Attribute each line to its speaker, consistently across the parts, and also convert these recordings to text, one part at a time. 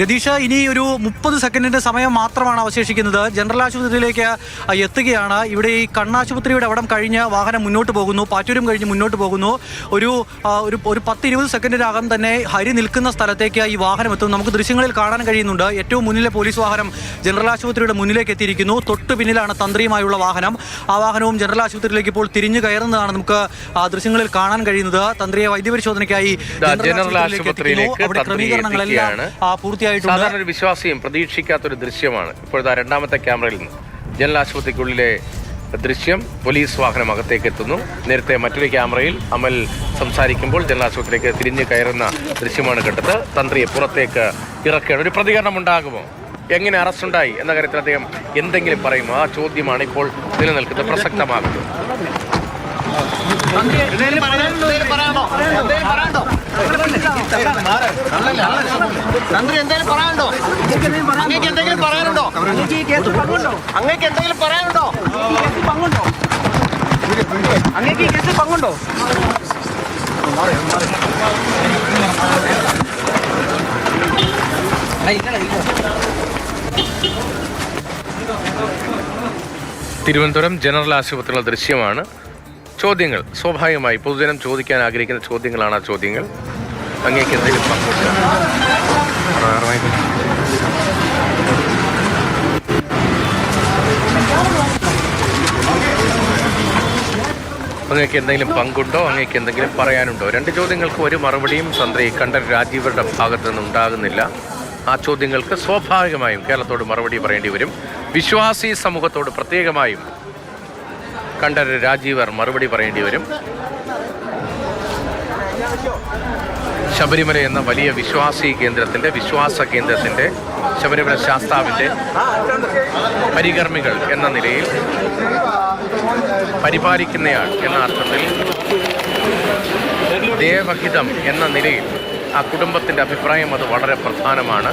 Speaker 1: രതീഷ ഇനി ഒരു മുപ്പത് സെക്കൻഡിന്റെ സമയം മാത്രമാണ് അവശേഷിക്കുന്നത്. ജനറൽ ആശുപത്രിയിലേക്ക് എത്തുകയാണ്. ഇവിടെ ഈ കണ്ണാശുപത്രിയുടെ അവിടം കഴിഞ്ഞ് വാഹനം മുന്നോട്ട് പോകുന്നു. പാറ്റൂരും കഴിഞ്ഞ് മുന്നോട്ട് പോകുന്നു. ഒരു ഒരു ഒരു പത്ത് ഇരുപത് സെക്കൻഡിനകം തന്നെ ഹരി നിൽക്കുന്ന സ്ഥലത്തേക്ക് ഈ വാഹനം എത്തും നമുക്ക് ദൃശ്യങ്ങളിൽ കാണാൻ കഴിയുന്നുണ്ട്. ഏറ്റവും മുന്നിലെ പോലീസ് വാഹനം ജനറൽ ആശുപത്രിയുടെ മുന്നിലേക്ക് എത്തിയിരിക്കുന്നു. തൊട്ട് പിന്നിലാണ് തന്ത്രിയുമായുള്ള വാഹനം. ആ വാഹനവും ജനറൽ ആശുപത്രിയിലേക്ക് ഇപ്പോൾ തിരിഞ്ഞു കയറുന്നതാണ് നമുക്ക് ആ ദൃശ്യങ്ങളിൽ കാണാൻ കഴിയുന്നത്. തന്ത്രിയെ വൈദ്യപരിശോധനയ്ക്കായി
Speaker 2: ജനറൽ ആശുപത്രിയിലേക്ക്
Speaker 1: ക്രമീകരണങ്ങളെല്ലാം
Speaker 2: എത്തിക്കുകയാണ്.
Speaker 1: പൂർത്തിയായിട്ടുണ്ട്.
Speaker 2: സാധാരണ ഒരു വിശ്വാസിയും പ്രതീക്ഷിക്കാത്തൊരു ദൃശ്യമാണ്. ഇപ്പോഴത്തെ രണ്ടാമത്തെ ക്യാമറയിൽ നിന്ന് ജനറൽ ആശുപത്രിക്കുള്ളിലെ ദൃശ്യം പോലീസ് വാഹനം അകത്തേക്ക് എത്തുന്നു. നേരത്തെ മറ്റൊരു ക്യാമറയിൽ അമൽ സംസാരിക്കുമ്പോൾ ജനറൽ ആശുപത്രിയിലേക്ക് തിരിഞ്ഞു കയറുന്ന ദൃശ്യമാണ് കണ്ടത്. തന്ത്രിയെ പുറത്തേക്ക് ഇറക്കുകയാണ്. ഒരു പ്രതികരണം ഉണ്ടാകുമോ? എങ്ങനെ അറസ്റ്റ് ഉണ്ടായി എന്ന കാര്യത്തിൽ അദ്ദേഹം എന്തെങ്കിലും പറയുമോ? ആ ചോദ്യമാണ് ഇപ്പോൾ നിലനിൽക്കുന്നത്. പ്രസക്തമാകുന്നത്
Speaker 3: തന്ത്രി എന്തെങ്കിലും പറയാനുണ്ടോ? അങ്ങേക്ക് എന്തെങ്കിലും പറയാനുണ്ടോ? അങ്ങേക്ക് എന്തെങ്കിലും പറയാനുണ്ടോ? അങ്ങേക്ക് ഈ കേസിൽ പങ്കുണ്ടോ?
Speaker 2: തിരുവനന്തപുരം ജനറൽ ആശുപത്രിയിലെ ദൃശ്യമാണ്. ചോദ്യങ്ങൾ. സ്വാഭാവികമായി പൊതുജനം ചോദിക്കാൻ ആഗ്രഹിക്കുന്ന ചോദ്യങ്ങളാണ് ആ ചോദ്യങ്ങൾ. അങ്ങേക്ക് എന്തെങ്കിലും പങ്കുണ്ട്? അങ്ങേക്ക് എന്തെങ്കിലും പങ്കുണ്ടോ? അങ്ങേക്ക് എന്തെങ്കിലും പറയാനുണ്ടോ? രണ്ട് ചോദ്യങ്ങൾക്ക് ഒരു മറുപടിയും തന്ത്രി കണ്ഠൻ രാജീവരുടെ ഭാഗത്തു നിന്ന് ഉണ്ടാകുന്നില്ല ആ ചോദ്യങ്ങൾക്ക് സ്വാഭാവികമായും കേരളത്തോട് മറുപടി പറയേണ്ടി വരും. വിശ്വാസി സമൂഹത്തോട് പ്രത്യേകമായും കണ്ഠൻ രാജീവർ മറുപടി പറയേണ്ടി വരും. ശബരിമല എന്ന വലിയ വിശ്വാസി കേന്ദ്രത്തിന്റെ വിശ്വാസ കേന്ദ്രത്തിന്റെ ശബരിമല ശാസ്താവിന്റെ പരികർമ്മികൾ എന്ന നിലയിൽ പരിപാലിക്കുന്നയാൾ എന്ന അർത്ഥത്തിൽ ദേവഹിതം എന്ന നിലയിൽ ആ കുടുംബത്തിന്റെ അഭിപ്രായം അത് വളരെ പ്രധാനമാണ്.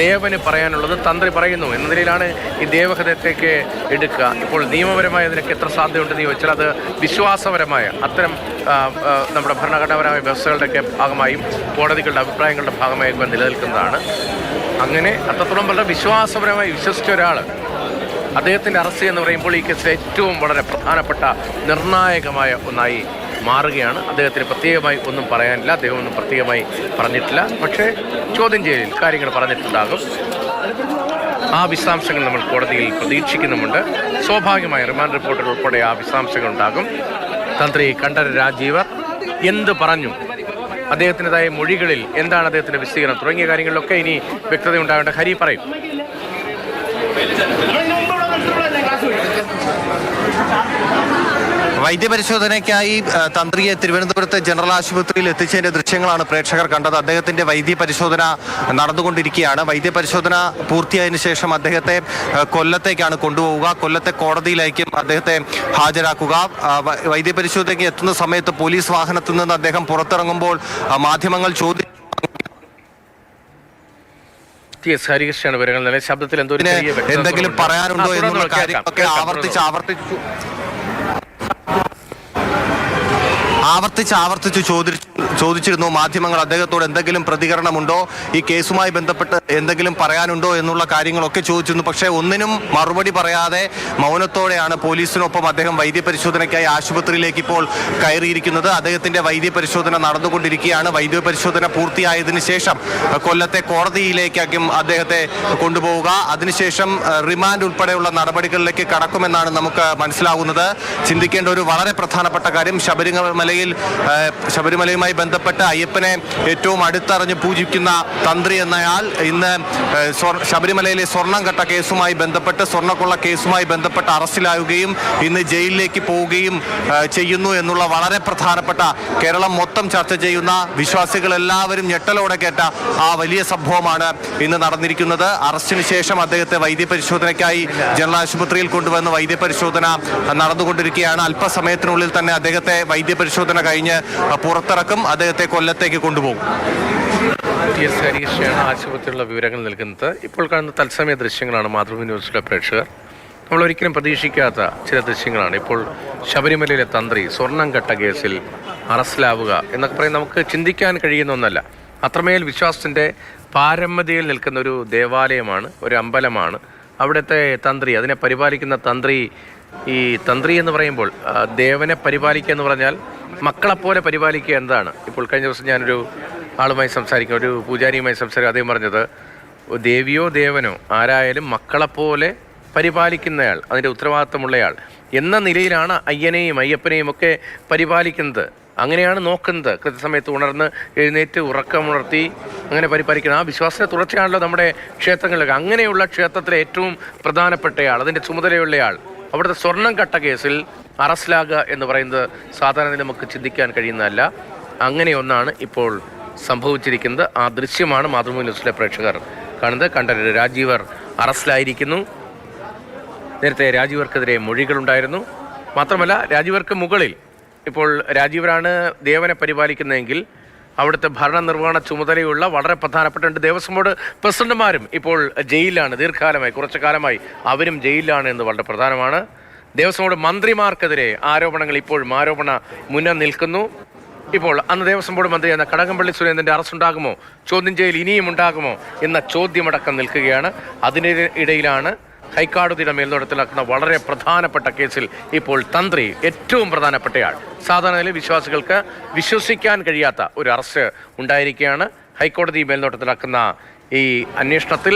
Speaker 2: ദേവന് പറയാനുള്ളത് തന്ത്രി പറയുന്നു എന്ന നിലയിലാണ് ഈ ദേവഹൃദയത്തേക്ക് എടുക്കുക. ഇപ്പോൾ നിയമപരമായ അതിനൊക്കെ എത്ര സാധ്യതയുണ്ടെന്ന് ചോദിച്ചാൽ അത് വിശ്വാസപരമായ അത്തരം നമ്മുടെ ഭരണഘടനാപരമായ വ്യവസ്ഥകളുടെയൊക്കെ ഭാഗമായും കോടതികളുടെ അഭിപ്രായങ്ങളുടെ ഭാഗമായൊക്കെ നിലനിൽക്കുന്നതാണ്. അങ്ങനെ അത്രത്തോളം വളരെ വിശ്വാസപരമായി വിശ്വസിച്ച ഒരാൾ അദ്ദേഹത്തിന്റെ അറസ്റ്റ് എന്ന് പറയുമ്പോൾ ഈ കേസിൽ ഏറ്റവും വളരെ പ്രധാനപ്പെട്ട നിർണായകമായ ഒന്നായി മാറുകയാണ്. അദ്ദേഹത്തിന് പ്രത്യേകമായി ഒന്നും പറയാനില്ല. അദ്ദേഹം ഒന്നും പ്രത്യേകമായി പറഞ്ഞിട്ടില്ല. പക്ഷേ ചോദ്യം ചെയ്യലിൽ കാര്യങ്ങൾ പറഞ്ഞിട്ടുണ്ടാകും. ആ വിശദാംശങ്ങൾ നമ്മൾ കോടതിയിൽ പ്രതീക്ഷിക്കുന്നുമുണ്ട്. സ്വാഭാവികമായി റിമാൻഡ് റിപ്പോർട്ടുകൾ ഉൾപ്പെടെ ആ വിശദാംശങ്ങൾ ഉണ്ടാകും. തന്ത്രി കണ്ഠര രാജീവർ എന്ത് പറഞ്ഞു? അദ്ദേഹത്തിന്റെതായ മൊഴികളിൽ എന്താണ് അദ്ദേഹത്തിന്റെ വിശദീകരണം? തുടങ്ങിയ കാര്യങ്ങളിലൊക്കെ ഇനി വ്യക്തത ഉണ്ടാകേണ്ട ഹരി പറയും.
Speaker 4: വൈദ്യപരിശോധനയ്ക്കായി തന്ത്രിയെ തിരുവനന്തപുരത്ത് ജനറൽ ആശുപത്രിയിൽ എത്തിച്ചതിന്റെ ദൃശ്യങ്ങളാണ് പ്രേക്ഷകർ കണ്ടത്. അദ്ദേഹത്തിന്റെ വൈദ്യപരിശോധന നടന്നുകൊണ്ടിരിക്കുകയാണ്. വൈദ്യപരിശോധന പൂർത്തിയായതിനു ശേഷം അദ്ദേഹത്തെ കൊല്ലത്തേക്കാണ് കൊണ്ടുപോവുക. കൊല്ലത്തെ കോടതിയിലേക്കും അദ്ദേഹത്തെ ഹാജരാക്കുക. വൈദ്യപരിശോധനയ്ക്ക് എത്തുന്ന സമയത്ത് പോലീസ് വാഹനത്തിൽ നിന്ന് അദ്ദേഹം പുറത്തിറങ്ങുമ്പോൾ മാധ്യമങ്ങൾ ചോദ്യം
Speaker 2: ടി എസ് ഹരികൃഷ്ണയാണ് വിവരങ്ങൾ നൽകിയത്. ശബ്ദത്തിൽ എന്തോ
Speaker 4: എന്തെങ്കിലും പറയാനുണ്ടോ എന്നുള്ള കാര്യങ്ങളൊക്കെ ആവർത്തിച്ച് ആവർത്തിച്ചു. ആവർത്തിച്ച് ആവർത്തിച്ച് ചോദിച്ചു ചോദിച്ചിരുന്നു മാധ്യമങ്ങൾ അദ്ദേഹത്തോട് എന്തെങ്കിലും പ്രതികരണമുണ്ടോ? ഈ കേസുമായി ബന്ധപ്പെട്ട് എന്തെങ്കിലും പറയാനുണ്ടോ എന്നുള്ള കാര്യങ്ങളൊക്കെ ചോദിച്ചിരുന്നു. പക്ഷേ ഒന്നിനും മറുപടി പറയാതെ മൗനത്തോടെയാണ് പോലീസിനൊപ്പം അദ്ദേഹം വൈദ്യപരിശോധനയ്ക്കായി ആശുപത്രിയിലേക്ക് ഇപ്പോൾ കയറിയിരിക്കുന്നത്. അദ്ദേഹത്തിന്റെ വൈദ്യപരിശോധന നടന്നുകൊണ്ടിരിക്കുകയാണ്. വൈദ്യപരിശോധന പൂർത്തിയായതിനു ശേഷം കൊല്ലത്തെ കോടതിയിലേക്കാക്കും അദ്ദേഹത്തെ കൊണ്ടുപോവുക. അതിനുശേഷം റിമാൻഡ് ഉൾപ്പെടെയുള്ള നടപടികളിലേക്ക് കടക്കുമെന്നാണ് നമുക്ക് മനസ്സിലാകുന്നത് ചിന്തിക്കേണ്ട ഒരു വളരെ പ്രധാനപ്പെട്ട കാര്യം ശബരിമലയിൽ ശബരിമലയുമായി ബന്ധപ്പെട്ട് അയ്യപ്പനെ ഏറ്റവും അടുത്തറിഞ്ഞ് പൂജിക്കുന്ന തന്ത്രി എന്നയാൾ ഇന്ന് ശബരിമലയിലെ സ്വർണം കട്ട കേസുമായി ബന്ധപ്പെട്ട് സ്വർണക്കൊള്ള കേസുമായി ബന്ധപ്പെട്ട് അറസ്റ്റിലാവുകയും ഇന്ന് ജയിലിലേക്ക് പോവുകയും ചെയ്യുന്നു എന്നുള്ള വളരെ പ്രധാനപ്പെട്ട കേരളം മൊത്തം ചർച്ച ചെയ്യുന്ന വിശ്വാസികൾ എല്ലാവരും ഞെട്ടലോടെ കേട്ട ആ വലിയ സംഭവമാണ് ഇന്ന് നടന്നിരിക്കുന്നത്. അറസ്റ്റിന് ശേഷം അദ്ദേഹത്തെ വൈദ്യപരിശോധനയ്ക്കായി ജനറൽ ആശുപത്രിയിൽ കൊണ്ടുവന്ന് വൈദ്യപരിശോധന നടന്നുകൊണ്ടിരിക്കുകയാണ്. അല്പസമയത്തിനുള്ളിൽ തന്നെ അദ്ദേഹത്തെ വൈദ്യപരിശോധന കഴിഞ്ഞ് പുറത്തിറക്കും. അദ്ദേഹത്തെ കൊല്ലത്തേക്ക് കൊണ്ടുപോകും.
Speaker 2: ടി എസ് ഹരീഷാണ് ആശുപത്രിയിലുള്ള വിവരങ്ങൾ നൽകുന്നത്. ഇപ്പോൾ കാണുന്ന തത്സമയ ദൃശ്യങ്ങളാണ് മാതൃഭൂമി ന്യൂസിലെ പ്രേക്ഷകർ. നമ്മൾ ഒരിക്കലും പ്രതീക്ഷിക്കാത്ത ചില ദൃശ്യങ്ങളാണ്. ഇപ്പോൾ ശബരിമലയിലെ തന്ത്രി സ്വർണം കെട്ട കേസിൽ അറസ്റ്റിലാവുക എന്നൊക്കെ പറയും. നമുക്ക് ചിന്തിക്കാൻ കഴിയുന്ന ഒന്നല്ല. അത്രമേൽ വിശ്വാസത്തിന്റെ പാരമ്പര്യയിൽ നിൽക്കുന്ന ഒരു ദേവാലയമാണ് ഒരു അമ്പലമാണ്. അവിടുത്തെ തന്ത്രി അതിനെ പരിപാലിക്കുന്ന തന്ത്രി ഈ തന്ത്രി എന്ന് പറയുമ്പോൾ ദേവനെ പരിപാലിക്കുക എന്ന് പറഞ്ഞാൽ മക്കളെപ്പോലെ പരിപാലിക്കുക എന്താണ്? ഇപ്പോൾ കഴിഞ്ഞ ദിവസം ഞാനൊരു ആളുമായി സംസാരിക്കും ഒരു പൂജാരിയുമായി സംസാരിക്കും അദ്ദേഹം പറഞ്ഞത് ദേവിയോ ദേവനോ ആരായാലും മക്കളെപ്പോലെ പരിപാലിക്കുന്നയാൾ അതിന്റെ ഉത്തരവാദിത്തമുള്ളയാൾ എന്ന നിലയിലാണ് അയ്യനെയും അയ്യപ്പനെയും ഒക്കെ പരിപാലിക്കുന്നത്. അങ്ങനെയാണ് നോക്കുന്നത്. കൃത്യസമയത്ത് ഉണർന്ന് എഴുന്നേറ്റ് ഉറക്കമുണർത്തി അങ്ങനെ പരിപാലിക്കുന്നത് ആ വിശ്വാസത്തെ തുടർച്ചയാണല്ലോ നമ്മുടെ ക്ഷേത്രങ്ങളിലൊക്കെ. അങ്ങനെയുള്ള ക്ഷേത്രത്തിലെ ഏറ്റവും പ്രധാനപ്പെട്ടയാൾ അതിന്റെ ചുമതലയുള്ളയാൾ അവിടുത്തെ സ്വർണം കട്ട കേസിൽ അറസ്റ്റിലാകുക എന്ന് പറയുന്നത് സാധാരണ നമുക്ക് ചിന്തിക്കാൻ കഴിയുന്നതല്ല. അങ്ങനെയൊന്നാണ് ഇപ്പോൾ സംഭവിച്ചിരിക്കുന്നത്. ആ ദൃശ്യമാണ് മാതൃഭൂമി ന്യൂസിലെ പ്രേക്ഷകർ കാണുന്നത്. കണ്ടത് രാജീവർ അറസ്റ്റിലായിരിക്കുന്നു. നേരത്തെ രാജീവർക്കെതിരെ മൊഴികളുണ്ടായിരുന്നു. മാത്രമല്ല രാജീവർക്ക് മുകളിൽ ഇപ്പോൾ രാജീവരാണ് ദേവനെ പരിപാലിക്കുന്നതെങ്കിൽ അവിടുത്തെ ഭരണനിർവഹണ ചുമതലയുള്ള വളരെ പ്രധാനപ്പെട്ട രണ്ട് ദേവസ്വം ബോർഡ് പ്രസിഡന്റുമാരും ഇപ്പോൾ ജയിലിലാണ്. ദീർഘകാലമായി കുറച്ചു കാലമായി അവരും ജയിലിലാണ് എന്ന് വളരെ പ്രധാനമാണ്. ദേവസ്വം ബോർഡ് മന്ത്രിമാർക്കെതിരെ ആരോപണങ്ങൾ ഇപ്പോഴും ആരോപണ മുന്നിൽ നിൽക്കുന്നു. ഇപ്പോൾ അന്ന് ദേവസ്വം ബോർഡ് മന്ത്രി എന്ന കടകംപള്ളി സുരേന്ദ്രന്റെ അറസ്റ്റ് ഉണ്ടാകുമോ ചോദ്യം ചെയ്യൽ ഇനിയും ഉണ്ടാകുമോ? എന്ന ചോദ്യമടക്കം നിൽക്കുകയാണ്. അതിനിടെ ഇടയിലാണ് ഹൈക്കോടതിയുടെ മേൽനോട്ടത്തിൽ നടക്കുന്ന വളരെ പ്രധാനപ്പെട്ട കേസിൽ ഇപ്പോൾ തന്ത്രി ഏറ്റവും പ്രധാനപ്പെട്ടയാൾ സാധാരണ നിലയിൽ വിശ്വാസികൾക്ക് വിശ്വസിക്കാൻ കഴിയാത്ത ഒരു അറസ്റ്റ് ഉണ്ടായിരിക്കുകയാണ്. ഹൈക്കോടതി മേൽനോട്ടത്തിൽ നടക്കുന്ന ഈ അന്വേഷണത്തിൽ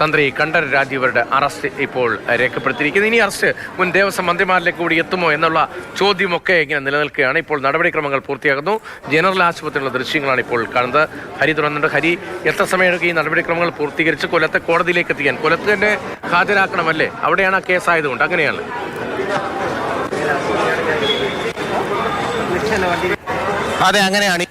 Speaker 2: തന്ത്രി കണ്ഠർ രാജീവരുടെ അറസ്റ്റ് ഇപ്പോൾ രേഖപ്പെടുത്തിയിരിക്കുന്നത് ഇനി അറസ്റ്റ് മുൻ ദേവസ്വം മന്ത്രിമാരിലേക്ക് കൂടി എത്തുമോ എന്നുള്ള ചോദ്യമൊക്കെ ഇങ്ങനെ നിലനിൽക്കുകയാണ്. ഇപ്പോൾ നടപടിക്രമങ്ങൾ പൂർത്തിയാകുന്നു. ജനറൽ ആശുപത്രിയിലുള്ള ദൃശ്യങ്ങളാണ് ഇപ്പോൾ കാണുന്നത്. ഹരി തുറന്നുണ്ട് ഹരി എത്ര സമയമെടുക്കും ഈ നടപടിക്രമങ്ങൾ പൂർത്തീകരിച്ച് കൊല്ലത്തെ കോടതിയിലേക്ക് എത്തിക്കാൻ? കൊല്ലത്ത് തന്നെ ഹാജരാക്കണമല്ലേ? അവിടെയാണ് ആ കേസായതുകൊണ്ട് അങ്ങനെയാണ്.
Speaker 4: അതെ അങ്ങനെയാണ്.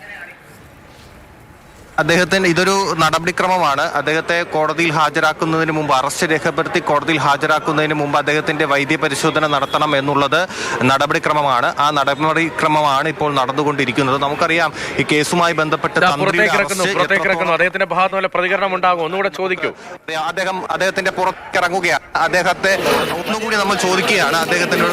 Speaker 4: അദ്ദേഹത്തിന് ഇതൊരു നടപടിക്രമമാണ്. അദ്ദേഹത്തെ കോടതിയിൽ ഹാജരാക്കുന്നതിന് മുമ്പ് അറസ്റ്റ് രേഖപ്പെടുത്തി കോടതിയിൽ ഹാജരാക്കുന്നതിന് മുമ്പ് അദ്ദേഹത്തിന്റെ വൈദ്യ പരിശോധന നടത്തണം എന്നുള്ളത് നടപടിക്രമമാണ്. ആ നടപടിക്രമമാണ് ഇപ്പോൾ നടന്നുകൊണ്ടിരിക്കുന്നത്. നമുക്കറിയാം ഈ കേസുമായി ബന്ധപ്പെട്ട്
Speaker 2: അദ്ദേഹത്തിന്റെ ഭാഗത്ത് പ്രതികരണം ഉണ്ടാകും ഒന്നുകൂടെ ചോദിക്കൂ.
Speaker 4: അദ്ദേഹം അദ്ദേഹത്തിന്റെ പുറത്തിറങ്ങുകയാണ് അദ്ദേഹത്തെ ഒന്നുകൂടി നമ്മൾ ചോദിക്കുകയാണ്. അദ്ദേഹത്തിന്റെ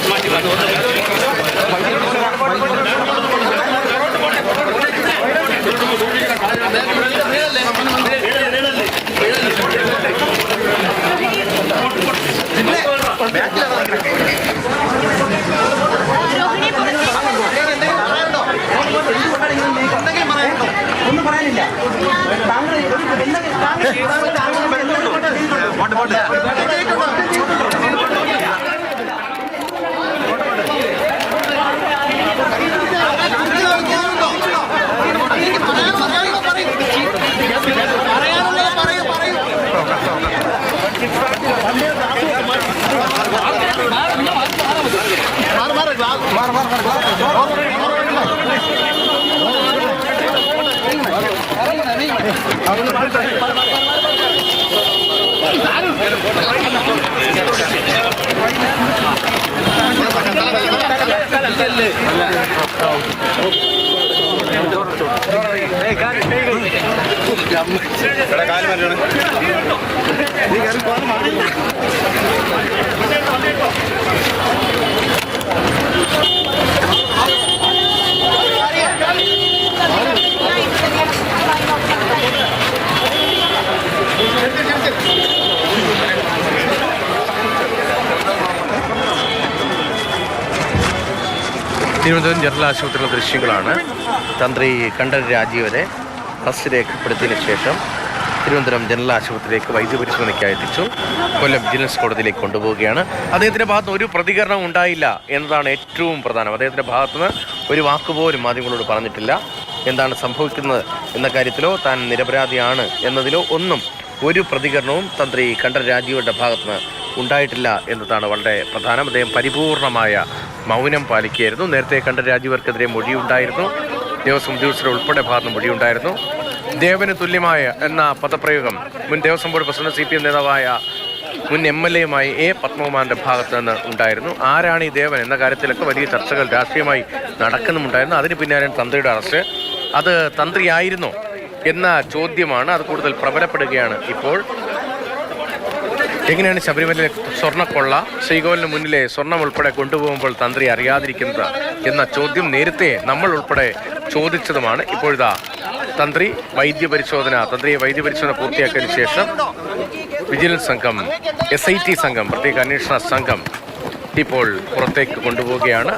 Speaker 3: ഒന്നും പറയാനില്ല താങ്കൾ എന്തെങ്കിലും താങ്കൾ കാൽ മാറ്റണം
Speaker 2: തിരുവനന്തപുരം ജനറൽ ആശുപത്രിയിലെ ദൃശ്യങ്ങളാണ്. തന്ത്രി കണ്ഠർ രാജീവനെ അറസ്റ്റ് രേഖപ്പെടുത്തിയതിനു ശേഷം തിരുവനന്തപുരം ജനറൽ ആശുപത്രിയിലേക്ക് വൈദ്യപരിശോധനയ്ക്കായി എത്തിച്ചു. കൊല്ലം വിജിലൻസ് കോടതിയിലേക്ക് കൊണ്ടുപോവുകയാണ്. അദ്ദേഹത്തിന്റെ ഭാഗത്ത് ഒരു പ്രതികരണം ഉണ്ടായില്ല എന്നതാണ് ഏറ്റവും പ്രധാനം. അദ്ദേഹത്തിന്റെ ഭാഗത്തുനിന്ന് ഒരു വാക്കുപോലും മാധ്യമങ്ങളോട് പറഞ്ഞിട്ടില്ല. എന്താണ് സംഭവിക്കുന്നത് എന്ന കാര്യത്തിലോ താൻ നിരപരാധിയാണ് എന്നതിലോ ഒന്നും ഒരു പ്രതികരണവും തന്ത്രി കണ്ഠർ രാജീവരുടെ ഭാഗത്തുനിന്ന് ഉണ്ടായിട്ടില്ല എന്നതാണ് വളരെ പ്രധാനം. അദ്ദേഹം പരിപൂർണമായ മൗനം പാലിക്കുകയായിരുന്നു. നേരത്തെ കണ്ട രാജീവർക്കെതിരെ മൊഴിയുണ്ടായിരുന്നു. ദേവസ്വം ഉദ്യോഗസ്ഥർ ഉൾപ്പെടെ ഭാഗത്ത് മൊഴിയുണ്ടായിരുന്നു. ദേവന് തുല്യമായ എന്ന പദപ്രയോഗം മുൻ Devaswom board president C P M നേതാവായ മുൻ എം എൽ എയുമായി എ പത്മകുമാറിന്റെ ഭാഗത്ത് നിന്ന് ഉണ്ടായിരുന്നു. ആരാണ് ഈ ദേവൻ എന്ന കാര്യത്തിലൊക്കെ വലിയ ചർച്ചകൾ രാഷ്ട്രീയമായി നടക്കുന്നുമുണ്ടായിരുന്നു. അതിന് പിന്നാലെ തന്ത്രിയുടെ അറസ്റ്റ്. അത് തന്ത്രിയായിരുന്നോ എന്ന ചോദ്യമാണ്. അത് കൂടുതൽ പ്രബലപ്പെടുകയാണ് ഇപ്പോൾ. എങ്ങനെയാണ് ശബരിമലയിലെ സ്വർണക്കൊള്ള ശ്രീകോവിലിന് മുന്നിലെ സ്വർണം ഉൾപ്പെടെ കൊണ്ടുപോകുമ്പോൾ തന്ത്രി അറിയാതിരിക്കുന്നത് എന്ന ചോദ്യം നേരത്തെ നമ്മൾ ഉൾപ്പെടെ ചോദിച്ചതുമാണ്. ഇപ്പോഴിതാ തന്ത്രി വൈദ്യപരിശോധന തന്ത്രിയെ വൈദ്യപരിശോധന പൂർത്തിയാക്കിയതിനു ശേഷം വിജിലൻസ് സംഘം എസ് ഐ ടി സംഘം പ്രത്യേക അന്വേഷണ സംഘം ഇപ്പോൾ പുറത്തേക്ക് കൊണ്ടുപോവുകയാണ്.